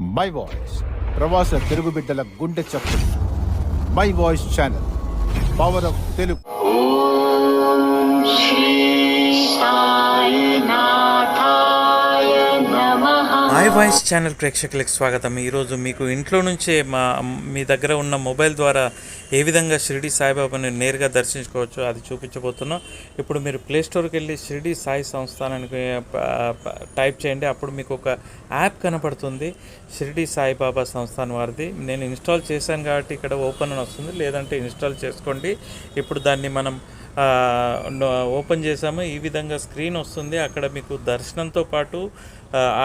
My voice ప్రవాస తెలుగు బిడ్డల గుండె చప్పుడు. My voice channel power of Telugu my voice channel ప్రేక్షకులకు స్వాగతం. ఈరోజు మీకు ఇంట్లో నుంచే మా మీ దగ్గర ఉన్న మొబైల్ ద్వారా ఏ విధంగా షిరిడి సాయిబాబాని నేరుగా దర్శించుకోవచ్చు అది చూపించబోతున్నాం. ఇప్పుడు మీరు ప్లే స్టోర్కి వెళ్ళి షిరిడి సాయి సంస్థానానికి టైప్ చేయండి. అప్పుడు మీకు ఒక యాప్ కనపడుతుంది. షిరిడి సాయిబాబా సంస్థాన్ వారిది. నేను ఇన్స్టాల్ చేశాను కాబట్టి ఇక్కడ ఓపెన్ అని వస్తుంది. లేదంటే ఇన్స్టాల్ చేసుకోండి. ఇప్పుడు దాన్ని మనం ఓపెన్ చేసాము ఈ విధంగా స్క్రీన్ వస్తుంది. అక్కడ మీకు దర్శనంతో పాటు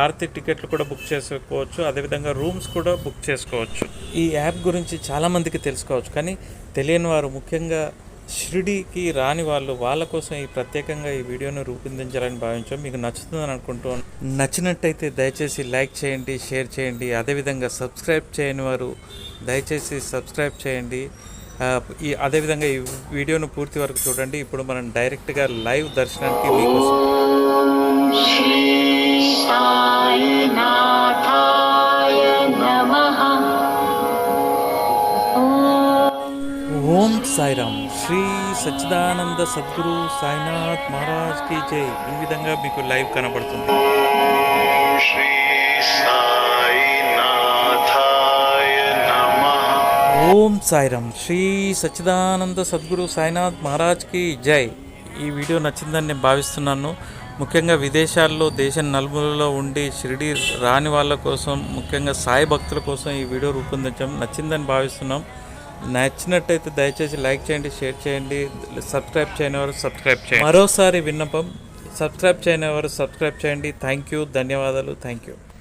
ఆర్తి టికెట్లు కూడా బుక్ చేసుకోవచ్చు. అదేవిధంగా రూమ్స్ కూడా బుక్ చేసుకోవచ్చు. ఈ యాప్ గురించి చాలామందికి తెలుసుకోవచ్చు. కానీ తెలియని వారు ముఖ్యంగా షిరిడీకి రాని వాళ్ళు వాళ్ళ కోసం ఈ ప్రత్యేకంగా ఈ వీడియోను రూపొందించాలని భావించాం. మీకు నచ్చుతుందని అనుకుంటూ నచ్చినట్టయితే దయచేసి లైక్ చేయండి షేర్ చేయండి. అదేవిధంగా సబ్స్క్రైబ్ చేయని వారు దయచేసి సబ్స్క్రైబ్ చేయండి. ఈ అదేవిధంగా ఈ వీడియోను పూర్తి వరకు చూడండి. ఇప్పుడు మనం డైరెక్ట్గా లైవ్ దర్శనానికి మీకు ఓం సాయిరామ్. శ్రీ సచ్చిదానంద సద్గురు సాయినాథ్ మహారాజ్కి జై. ఈ విధంగా మీకు లైవ్ కనబడుతుంది. శ్రీ సాయి ఓం సాయిరామ్. శ్రీ సచ్చిదానంద సద్గురు సాయినాథ్ మహారాజ్కి జై. ఈ వీడియో నచ్చిందని నేను భావిస్తున్నాను. ముఖ్యంగా విదేశాల్లో దేశం నలుమూలలో ఉండి షిరిడి రాని వాళ్ళ కోసం ముఖ్యంగా సాయి భక్తుల కోసం ఈ వీడియో రూపొందించాం నచ్చిందని భావిస్తున్నాం. నచ్చినట్టయితే దయచేసి లైక్ చేయండి షేర్ చేయండి సబ్స్క్రైబ్ చేయని వారు సబ్స్క్రైబ్ చేయండి. మరోసారి విన్నపం సబ్స్క్రైబ్ చేయని వారు సబ్స్క్రైబ్ చేయండి. థ్యాంక్ యూ ధన్యవాదాలు థ్యాంక్ యూ.